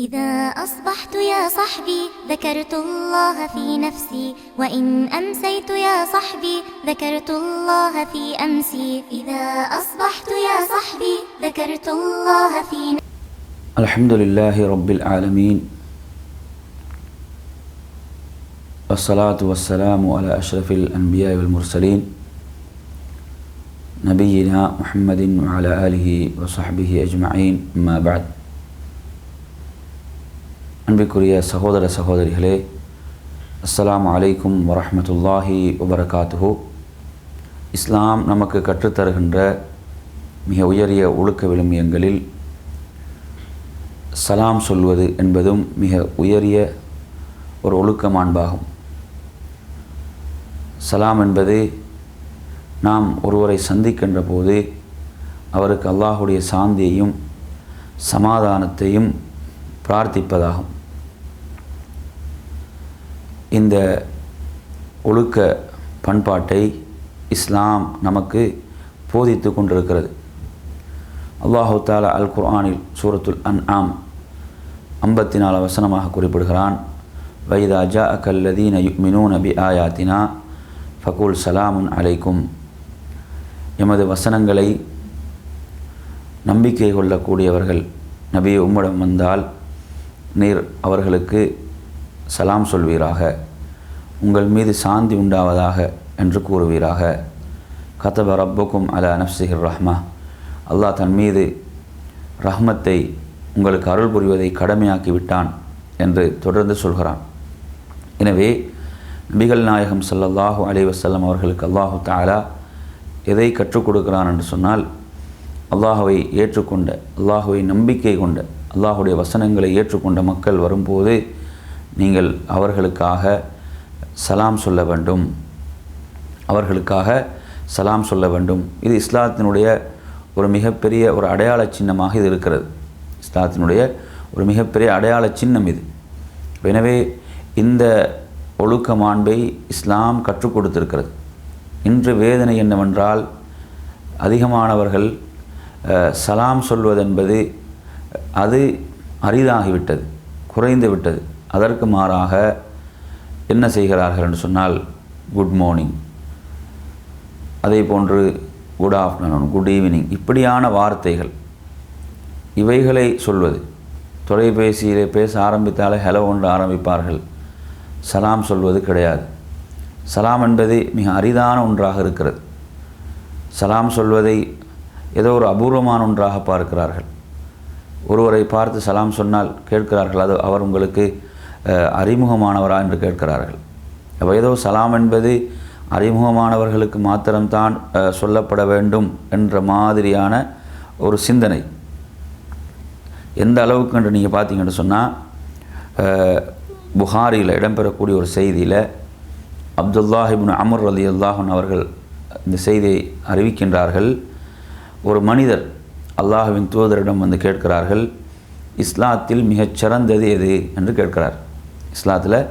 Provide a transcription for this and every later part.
إذا أصبحت يا صحبي ذكرت الله في نفسي. وإن أمسيت يا صحبي ذكرت الله في أمسي. إذا أصبحت يا صحبي ذكرت الله في نفسي. الحمد لله رب العالمين. والصلاة والسلام على أشرف الأنبياء والمرسلين. نبينا محمد وعلى آله وصحبه أجمعين. أما بعد. அன்பிற்குரிய சகோதர சகோதரிகளே அஸ்லாம் அலைக்கும் வரஹ்மத்துல்லாஹி வபரகாத்துஹு. இஸ்லாம் நமக்கு கற்றுத்தருகின்ற மிக உயரிய ஒழுக்க விழுமியங்களில் சலாம் சொல்வது என்பதும் மிக உயரிய ஒரு ஒழுக்க மாண்பாகும் சலாம் என்பது நாம் ஒருவரை சந்திக்கின்ற போது அவருக்கு அல்லாஹுடைய சாந்தியையும் சமாதானத்தையும் பிரார்த்திப்பதாகும். இந்த ஒழுக்க பண்பாட்டை இஸ்லாம் நமக்கு போதித்து கொண்டிருக்கிறது. அல்லாஹு தாலா அல் குர்ஆனில் சூரத்துல் அன் ஆம் ஐம்பத்தி நாலு வசனமாக குறிப்பிடுகிறான். வைதா ஜா அக்கல்லதீன யுக்மினூ நபி ஆயாத்தினா ஃபகுல் சலாமுன் அலைக்கும். எமது வசனங்களை நம்பிக்கை கொள்ளக்கூடியவர்கள் நபி உம்மிடம் வந்தால் நீர் அவர்களுக்கு சலாம் சொல்வீராக உங்கள் மீது சாந்தி உண்டாவதாக என்று கூறுவீராக. கதப ரப்புக்கும் அலா நப்சிஹிர் ரஹ்மா. அல்லாஹ் தன் மீது ரஹ்மத்தை உங்களுக்கு அருள் புரிவதை கடமையாக்கி விட்டான் என்று தொடர்ந்து சொல்கிறான். எனவே நபிகள் நாயகம் ஸல்லல்லாஹு அலி வசல்லம் அவர்களுக்கு அல்லாஹு தாலா எதை கற்றுக் கொடுக்கிறான் என்று சொன்னால் அல்லாஹுவை ஏற்றுக்கொண்ட அல்லாஹுவை நம்பிக்கை கொண்ட அல்லாஹுடைய வசனங்களை ஏற்றுக்கொண்ட மக்கள் வரும்போது நீங்கள் அவர்களுக்காக சலாம் சொல்ல வேண்டும். அவர்களுக்காக சலாம் சொல்ல வேண்டும். இது இஸ்லாத்தினுடைய ஒரு மிகப்பெரிய ஒரு அடையாள சின்னமாக இது இருக்கிறது. இஸ்லாத்தினுடைய ஒரு மிகப்பெரிய அடையாள சின்னம் இது. எனவே இந்த ஒழுக்க மாண்பை இஸ்லாம் கற்றுக் கொடுத்திருக்கிறது. இன்று வேதனை என்னவென்றால் அதிகமானவர்கள் சலாம் சொல்வதென்பது அது அரிதாகிவிட்டது குறைந்து விட்டது. அதற்கு மாறாக என்ன செய்கிறார்கள் என்று சொன்னால் குட் மார்னிங் அதே போன்று குட் ஆஃப்டர்நூன் குட் ஈவினிங் இப்படியான வார்த்தைகள். இவைகளை சொல்வது. தொலைபேசியிலே பேச ஆரம்பித்தாலே ஹலோ ஒன்று ஆரம்பிப்பார்கள். சலாம் சொல்வது கிடையாது. சலாம் என்பது மிக அரிதான ஒன்றாக இருக்கிறது. சலாம் சொல்வதை ஏதோ ஒரு அபூர்வமான ஒன்றாக பார்க்கிறார்கள். ஒருவரை பார்த்து சலாம் சொன்னால் கேட்கிறார்கள். அது அவர் உங்களுக்கு அறிமுகமானவரா என்று கேட்கிறார்கள். அப்போ ஏதோ சலாம் என்பது அறிமுகமானவர்களுக்கு மாத்திரம்தான் சொல்லப்பட வேண்டும் என்ற மாதிரியான ஒரு சிந்தனை. எந்த அளவுக்கு என்று நீங்கள் பார்த்தீங்கன்னு சொன்னால் புகாரியில் இடம்பெறக்கூடிய ஒரு செய்தியில் அப்துல்லாஹிபின் அமர் அலி அல்லாஹன் அவர்கள் இந்த செய்தியை அறிவிக்கின்றார்கள். ஒரு மனிதர் அல்லாஹுவின் தூதரிடம் வந்து கேட்கிறார்கள் இஸ்லாத்தில் மிகச் சிறந்தது எது என்று கேட்கிறார். இஸ்லாத்தில்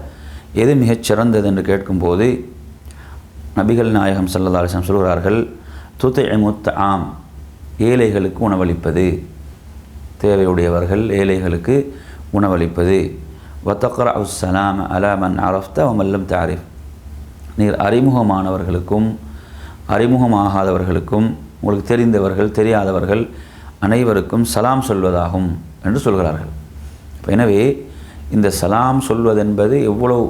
எது மிகச் சிறந்தது என்று கேட்கும்போது நபிகள் நாயகம் ஸல்லல்லாஹு சொல்கிறார்கள் துத்தை முத்த ஆம் ஏழைகளுக்கு உணவளிப்பது. தேவையுடையவர்கள் ஏழைகளுக்கு உணவளிப்பது. வத்தக்ரா உஸ்ஸலாம் அலாமன் அரஃப்த வமல்லம் தாரிஃப் நீர் அறிமுகமானவர்களுக்கும் அறிமுகமாகாதவர்களுக்கும் உங்களுக்கு தெரிந்தவர்கள் தெரியாதவர்கள் அனைவருக்கும் சலாம் சொல்வதாகும் என்று சொல்கிறார்கள். எனவே இந்த சலாம் சொல்வதென்பது எவ்வளவு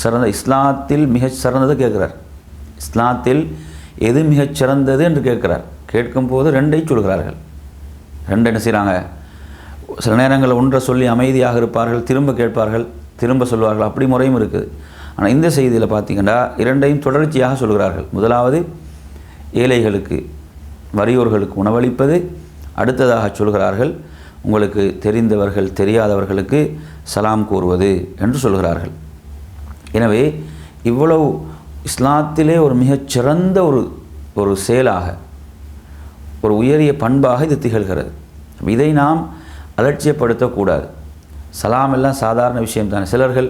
சிறந்த இஸ்லாத்தில் மிகச் சிறந்தது கேட்கிறார். இஸ்லாத்தில் எது மிகச் சிறந்தது என்று கேட்கிறார். கேட்கும்போது ரெண்டை சொல்கிறார்கள். ரெண்டு என்ன செய்கிறாங்க சில நேரங்களில் ஒன்றை சொல்லி அமைதியாக இருப்பார்கள் திரும்ப கேட்பார்கள் திரும்ப சொல்வார்கள். அப்படி முறையும் இருக்குது. ஆனால் இந்த செய்தியில் பார்த்தீங்கன்னா இரண்டையும் தொடர்ச்சியாக சொல்கிறார்கள். முதலாவது ஏழைகளுக்கு வறியோர்களுக்கு உணவளிப்பது அடுத்ததாக சொல்கிறார்கள் உங்களுக்கு தெரிந்தவர்கள் தெரியாதவர்களுக்கு சலாம் கூறுவது என்று சொல்கிறார்கள். எனவே இவ்வளவு இஸ்லாத்திலே ஒரு மிகச்சிறந்த ஒரு ஒரு செயலாக ஒரு உயரிய பண்பாக இது திகழ்கிறது. இதை நாம் அலட்சியப்படுத்தக்கூடாது. சலாம் எல்லாம் சாதாரண விஷயம்தான். சிலர்கள்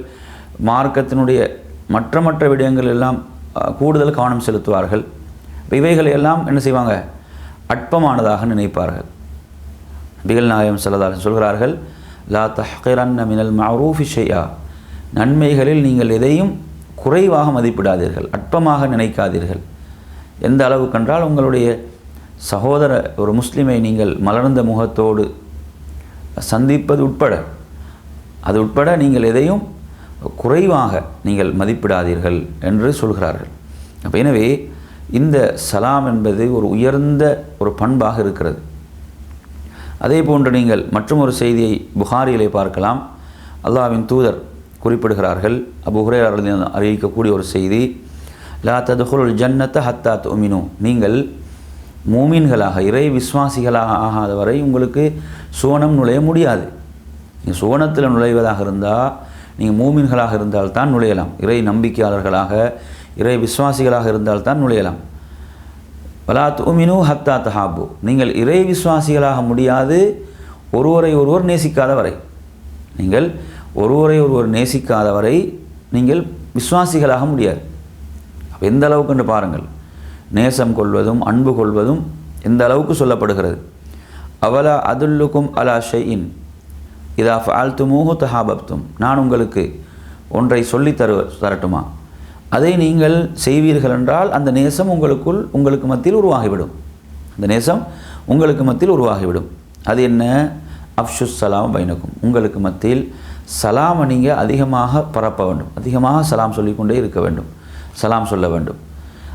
மார்க்கத்தினுடைய மற்ற மற்ற விடயங்கள் எல்லாம் கூடுதல் கவனம் செலுத்துவார்கள். இவைகளை எல்லாம் என்ன செய்வாங்க? அற்பமானதாக நினைப்பார்கள். நபிகள் நாயகம் ஸல்லல்லாஹு சொல்கிறார்கள் லா தஹ்கிரன்ன மினல் மரூஃபி ஷையா நன்மைகளில் நீங்கள் எதையும் குறைவாக மதிப்பிடாதீர்கள் அற்பமாக நினைக்காதீர்கள். எந்த அளவுக்கென்றால் உங்களுடைய சகோதர ஒரு முஸ்லீமை நீங்கள் மலர்ந்த முகத்தோடு சந்திப்பது உட்பட அது உட்பட நீங்கள் எதையும் குறைவாக நீங்கள் மதிப்பிடாதீர்கள் என்று சொல்கிறார்கள். அப்போ எனவே இந்த சலாம் என்பது ஒரு உயர்ந்த ஒரு பண்பாக இருக்கிறது. அதே போன்று நீங்கள் மற்றும் ஒரு செய்தியை புகாரியிலே பார்க்கலாம். அல்லாஹ்வின் தூதர் குறிப்பிடுகிறார்கள் அபு அறிவிக்கக்கூடிய ஒரு செய்தி லா ததுகுல் ஜன்னத்த ஹத்தா துமினு. நீங்கள் மூமீன்களாக இறை விஸ்வாசிகளாக ஆகாத வரை உங்களுக்கு சுவனம் நுழைய முடியாது. நீங்கள் சுவனத்தில் நுழைவதாக இருந்தால் நீங்கள் மூமீன்களாக இருந்தால் தான் நுழையலாம். இறை நம்பிக்கையாளர்களாக இறை விஸ்வாசிகளாக இருந்தால் தான் நுழையலாம். வலா உமினு ஹத்தா தஹாபு. நீங்கள் இறை விசுவாசிகளாக முடியாது ஒருவரை ஒருவர் நேசிக்காத வரை நீங்கள் ஒருவரை ஒருவர் நேசிக்காத வரை நீங்கள் விசுவாசிகளாக முடியாது. அப்போ எந்த அளவுக்கு என்று பாருங்கள். நேசம் கொள்வதும் அன்பு கொள்வதும் எந்த அளவுக்கு சொல்லப்படுகிறது. அவலா அதுல்லுக்கும் அலா ஷெயின் இதா ஃபால்துமூஹு தஹாபப்தும். நான் உங்களுக்கு ஒன்றை சொல்லி தரு தரட்டுமா? அதை நீங்கள் செய்வீர்கள் என்றால் அந்த நேசம் உங்களுக்குள் உங்களுக்கு மத்தியில் உருவாகிவிடும். அந்த நேசம் உங்களுக்கு மத்தியில் உருவாகிவிடும். அது என்ன? அப்ஷுஸ் சலாம் பைனக்கும். உங்களுக்கு மத்தியில் சலாமை நீங்கள் அதிகமாக பரப்ப வேண்டும். அதிகமாக சலாம் சொல்லிக்கொண்டே இருக்க வேண்டும். சலாம் சொல்ல வேண்டும்.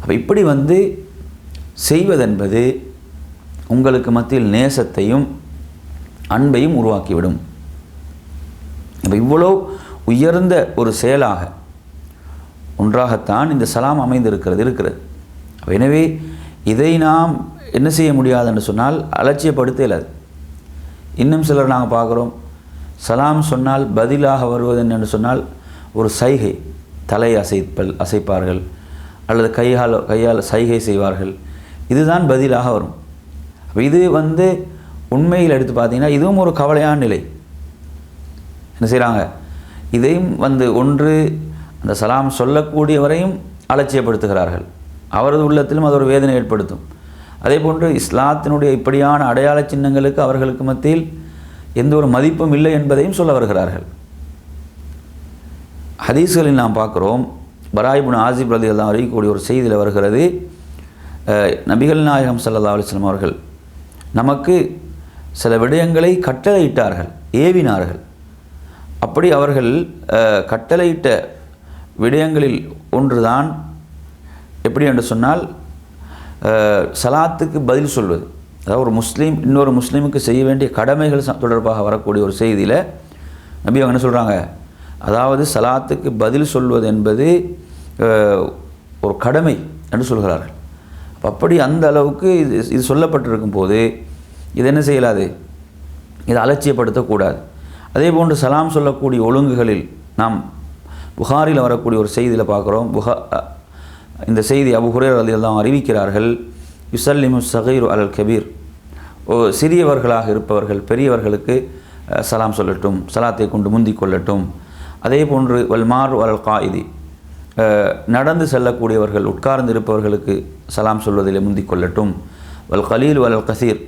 அப்போ இப்படி வந்து செய்வதென்பது உங்களுக்கு மத்தியில் நேசத்தையும் அன்பையும் உருவாக்கிவிடும். அப்போ இவ்வளோ உயர்ந்த ஒரு செயலாக ஒன்றாகத்தான் இந்த சலாம் அமைந்திருக்கிறது இருக்கிறது. எனவே இதை நாம் என்ன செய்ய முடியாதுன்னு சொன்னால் அலட்சியப்படுத்த இயலாது இன்னும் சிலர் நாங்கள் பார்க்குறோம் சலாம் சொன்னால் பதிலாக வருவது என்னென்னு சொன்னால் ஒரு சைகை. தலை அசைப்பல் அசைப்பார்கள் அல்லது கையால் கையால் சைகை செய்வார்கள். இதுதான் பதிலாக வரும். இது வந்து உண்மையில் எடுத்து பார்த்தீங்கன்னா இதுவும் ஒரு கவலையான நிலை. என்ன செய்கிறாங்க இதையும் வந்து ஒன்று இந்த சலாம் சொல்லக்கூடியவரையும் அலட்சியப்படுத்துகிறார்கள். அவரது உள்ளத்திலும் அது ஒரு வேதனை ஏற்படுத்தும். அதே போன்று இஸ்லாத்தினுடைய இப்படியான அடையாள சின்னங்களுக்கு அவர்களுக்கு மத்தியில் எந்த ஒரு மதிப்பும் இல்லை என்பதையும் சொல்ல வருகிறார்கள். ஹதீஸ்களில் நாம் பார்க்குறோம் பராயிபுன் ஆசிப் ரதி அல்லா அறிவிக்கக்கூடிய ஒரு செய்தியில் வருகிறது நபிகள் நாயகம் சல்லா அலைஹி அவர்கள் நமக்கு சில விடயங்களை கட்டளையிட்டார்கள் ஏவினார்கள். அப்படி அவர்கள் கட்டளையிட்ட விடயங்களில் ஒன்றுதான். எப்படி என்று சொன்னால் சலாத்துக்கு பதில் சொல்வது. அதாவது ஒரு முஸ்லீம் இன்னொரு முஸ்லீமுக்கு செய்ய வேண்டிய கடமைகள் தொடர்பாக வரக்கூடிய ஒரு செய்தியில் நபி அவங்க என்ன சொல்கிறாங்க அதாவது சலாத்துக்கு பதில் சொல்வது என்பது ஒரு கடமை என்று சொல்கிறார்கள். அப்படி அந்த அளவுக்கு இது இது சொல்லப்பட்டிருக்கும் போது இது என்ன செய்யலாது? இதை அலட்சியப்படுத்தக்கூடாது. அதே போன்று சலாம் சொல்லக்கூடிய ஒழுங்குகளில் நாம் புகாரில் வரக்கூடிய ஒரு செய்தியில் பார்க்குறோம். புகா இந்த செய்தி அபு ஹுரேர் அலியெல்லாம் அறிவிக்கிறார்கள். யுசல்லிமு சகைர் அல் கபீர். ஓ சிறியவர்களாக இருப்பவர்கள் பெரியவர்களுக்கு சலாம் சொல்லட்டும் சலாத்தை கொண்டு முந்திக் கொள்ளட்டும். அதே போன்று வல்மார் அல் காயிதி. நடந்து செல்லக்கூடியவர்கள் உட்கார்ந்து இருப்பவர்களுக்கு சலாம் சொல்வதில் முந்திக் கொள்ளட்டும். வல் கலீல் வல் கசீர்.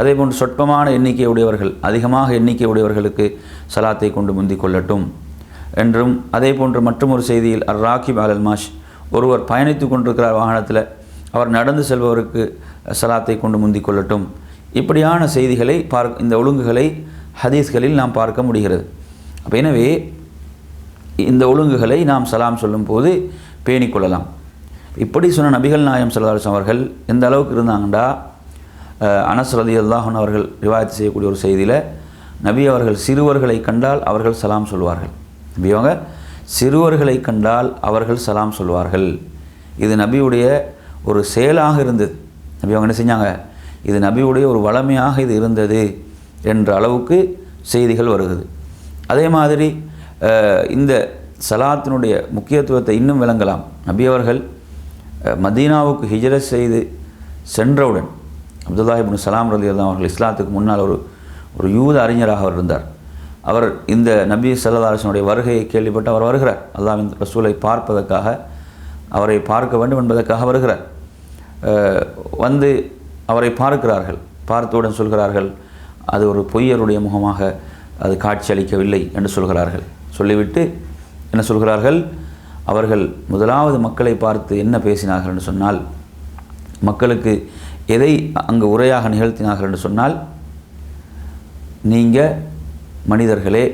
அதே போன்று சொற்பமான எண்ணிக்கை உடையவர்கள் அதிகமாக எண்ணிக்கை உடையவர்களுக்கு சலாத்தை கொண்டு முந்திக் கொள்ளட்டும். என்றும் அதே போன்று மற்றொரு செய்தியில் அர் ராகிப் அல் மாஷ் ஒருவர் பயணித்து கொண்டிருக்கிறார் வாகனத்தில் அவர் நடந்து செல்பவருக்கு சலாத்தை கொண்டு முந்திக் கொள்ளட்டும். இப்படியான செய்திகளை பார்க்க இந்த ஒழுங்குகளை ஹதீஸ்களில் நாம் பார்க்க முடிகிறது. அப்போ எனவே இந்த ஒழுங்குகளை நாம் சலாம் சொல்லும்போது பேணிக்கொள்ளலாம் இப்படி சொன்ன நபிகள் நாயம் சல்லாஸ் அவர்கள் எந்த அளவுக்கு இருந்தாங்கண்டா அஹ், அனஸ் ரதி அல்லாஹன் அவர்கள் ரிவாயத்து செய்யக்கூடிய ஒரு செய்தியில் நபி அவர்கள் சிறுவர்களை கண்டால் அவர்கள் சலாம் சொல்வார்கள். இவங்க சிறுவர்களை கண்டால் அவர்கள் சலாம் சொல்வார்கள். இது நபியுடைய ஒரு செயலாக இருந்தது. நபி அவங்க என்ன செஞ்சாங்க? இது நபியுடைய ஒரு வளமையாக இது இருந்தது என்ற அளவுக்கு செய்திகள் வருகிறது. அதே மாதிரி இந்த சலாத்தினுடைய முக்கியத்துவத்தை இன்னும் விளங்கலாம். நபி அவர்கள் மதீனாவுக்கு ஹிஜ்ரத் செய்து சென்றவுடன் அப்துல்லாஹிபின் சலாம் ரலி அவர்கள் இஸ்லாத்துக்கு முன்னால் ஒரு ஒரு யூத அறிஞராக அவர் இருந்தார். அவர் இந்த நபி சல்லாஹனுடைய வருகையை கேள்விப்பட்டு அவர் வருகிறார். அல்லாவின் ரசூலை பார்ப்பதற்காக அவரை பார்க்க வேண்டும் என்பதற்காக வருகிறார். வந்து அவரை பார்க்கிறார்கள். பார்த்தவுடன் சொல்கிறார்கள் அது ஒரு பொய்யருடைய முகமாக அது காட்சியளிக்கவில்லை என்று சொல்கிறார்கள். சொல்லிவிட்டு என்ன சொல்கிறார்கள்? அவர்கள் முதலாவது மக்களை பார்த்து என்ன பேசினார்கள் என்று சொன்னால் மக்களுக்கு எதை அங்கு உரையாக நிகழ்த்தினார்கள் என்று சொன்னால் நீங்கள் மனிதர்களே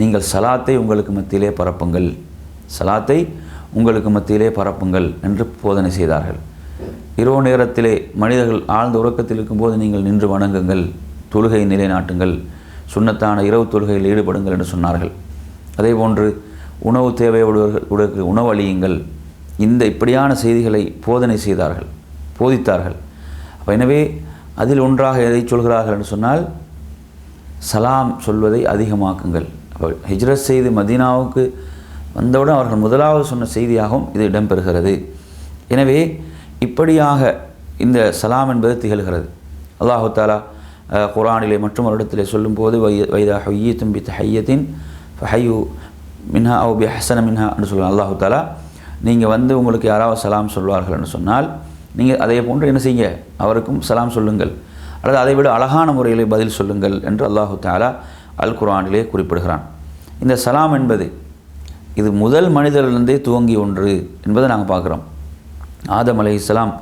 நீங்கள் சலாத்தை உங்களுக்கு மத்தியிலே பரப்புங்கள். சலாத்தை உங்களுக்கு மத்தியிலே பரப்புங்கள் என்று போதனை செய்தார்கள். இரவு நேரத்திலே மனிதர்கள் ஆழ்ந்த உறக்கத்தில் இருக்கும்போது நீங்கள் நின்று வணங்குங்கள் தொழுகை நிலைநாட்டுங்கள் சுண்ணத்தான இரவு தொழுகையில் ஈடுபடுங்கள் என்று சொன்னார்கள். அதே போன்று உணவு தேவையுடையவர்களுக்கு உணவு அழியுங்கள் இந்த இப்படியான செய்திகளை போதனை செய்தார்கள் போதித்தார்கள். எனவே அதில் ஒன்றாக எதை சொல்கிறார்கள் என்று சொன்னால் சலாம் சொல்வதை அதிகமாக்குங்கள். அப்போ ஹிஜ்ரத் செய்து மதீனாவுக்கு வந்தவுடன் அவர்கள் முதலாவது சொன்ன செய்தியாகவும் இது இடம்பெறுகிறது. எனவே இப்படியாக இந்த சலாம் என்பது திகழ்கிறது. அல்லாஹு தாலா குரானிலே மற்றும் ஒரு இடத்திலே சொல்லும்போது வை வைதா ஹொய்யி தும்பி ஹையத்தின் ஹையு மின்ஹா அவு பி ஹசன மின்ஹா என்று சொல்லுவாங்க. அல்லாஹு தாலா நீங்கள் வந்து உங்களுக்கு யாராவது சலாம் சொல்வார்கள் என்று சொன்னால் நீங்கள் அதே போன்று என்ன செய்யுங்க? அவருக்கும் சலாம் சொல்லுங்கள். அல்லது அதை விட அழகான முறையில் பதில் சொல்லுங்கள் என்று அல்லாஹு தாலா அல் குரானிலே குறிப்பிடுகிறான். இந்த சலாம் என்பது இது முதல் மனிதரிலிருந்தே துவங்கி ஒன்று என்பதை நாங்கள் பார்க்குறோம். ஆதம் அலை இஸ்லாம்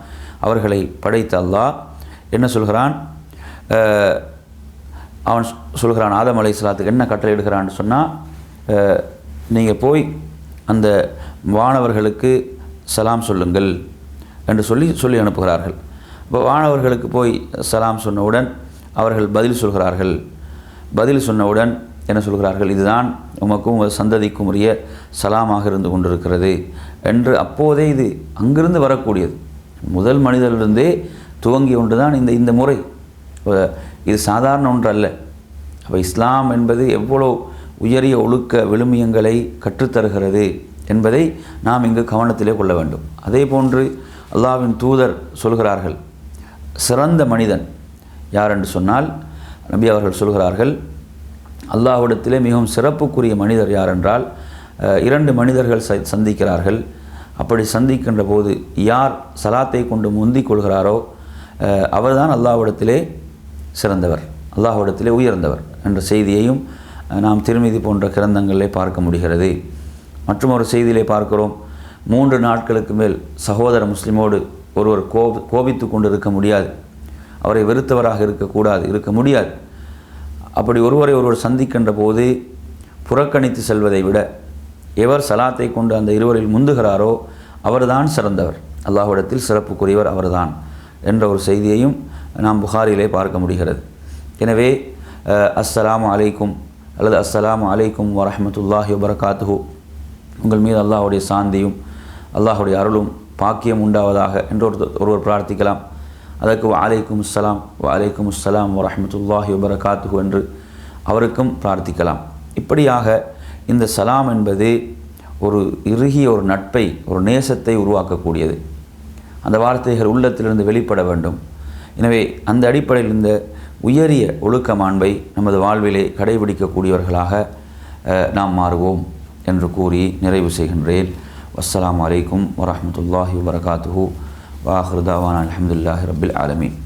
அவர்களை படைத்த அல்லாஹ் என்ன சொல்கிறான்? அவன் சொல்கிறான் ஆதம் அலை இஸ்லாத்துக்கு என்ன கட்டளை இடுகிறான்னு சொன்னால் நீங்கள் போய் அந்த வானவர்களுக்கு சலாம் சொல்லுங்கள் என்று சொல்லி சொல்லி அனுப்புகிறார்கள். இப்போ வானவர்களுக்கு போய் சலாம் சொன்னவுடன் அவர்கள் பதில் சொல்கிறார்கள். பதில் சொன்னவுடன் என்ன சொல்கிறார்கள்? இதுதான் உமக்கும் சந்ததிக்கும் உரிய சலாமாக இருந்து கொண்டிருக்கிறது என்று அப்போதே இது அங்கிருந்து வரக்கூடியது. முதல் மனிதரிலிருந்தே துவங்கி ஒன்று தான் இந்த இந்த முறை. இது சாதாரண ஒன்று அல்ல அப்போ இஸ்லாம் என்பது எவ்வளோ உயரிய ஒழுக்க விழுமியங்களை கற்றுத்தருகிறது என்பதை நாம் இங்கு கவனத்திலே கொள்ள வேண்டும். அதே போன்று அல்லாஹ்வின் தூதர் சொல்கிறார்கள். சிறந்த மனிதன் யார் என்று சொன்னால் நபி அவர்கள் சொல்கிறார்கள் அல்லாஹ்விடத்திலே மிகவும் சிறப்புக்குரிய மனிதர் யார் என்றால் இரண்டு மனிதர்கள் ச- சந்திக்கிறார்கள். அப்படி சந்திக்கின்ற போது யார் சலாத்தை கொண்டு முந்திக் கொள்கிறாரோ அவர்தான் அல்லாஹ்விடத்திலே சிறந்தவர் அல்லாஹ்விடத்திலே உயர்ந்தவர் என்ற செய்தியையும் நாம் திருமிதி போன்ற கிரந்தங்களிலே பார்க்க முடிகிறது. மற்றும் ஒரு செய்தியிலே பார்க்கிறோம் மூன்று நாட்களுக்கு மேல் சகோதர முஸ்லிமோடு ஒருவர் கோபி கோபித்து கொண்டு இருக்க முடியாது. அவரை வெறுத்தவராக இருக்கக்கூடாது இருக்க முடியாது. அப்படி ஒருவரை ஒருவர் சந்திக்கின்ற போது புறக்கணித்து செல்வதை விட எவர் சலாத்தை கொண்டு அந்த இருவரில் முந்துகிறாரோ அவர்தான் சிறந்தவர். அல்லாஹ்விடத்தில் சிறப்புக்குரியவர் அவர்தான் என்ற ஒரு செய்தியையும் நாம் புகாரிலே பார்க்க முடிகிறது. எனவே அஸ்ஸலாம் அலைக்கும் அல்லது அஸ்ஸலாம் அலைக்கும் வரமத்துல்லாஹி வரகாத்துஹூ உங்கள் மீது அல்லாஹுடைய சாந்தியும் அல்லாஹுடைய அருளும் பாக்கியம் உண்டாவதாக என்று ஒரு ஒருவர் பிரார்த்திக்கலாம். அதற்கு அலைக்கும் அஸ்ஸலாம் வ அலைக்கும் அஸ்ஸலாம் வரஹ்மத்துல்லாஹி வபரகாத்துஹு என்று அவருக்கும் பிரார்த்திக்கலாம். இப்படியாக இந்த சலாம் என்பது ஒரு இறுகிய ஒரு நட்பை ஒரு நேசத்தை உருவாக்கக்கூடியது. அந்த வார்த்தைகள் உள்ளத்திலிருந்து வெளிப்பட வேண்டும். எனவே அந்த அடிப்படையில் இந்த உயரிய ஒழுக்க மாண்பை நமது வாழ்விலே கடைபிடிக்கக்கூடியவர்களாக நாம் மாறுவோம் என்று கூறி நிறைவு செய்கின்றேன். والسلام عليكم ورحمة الله وبركاته. وآخر دعوانا الحمد لله رب العالمين.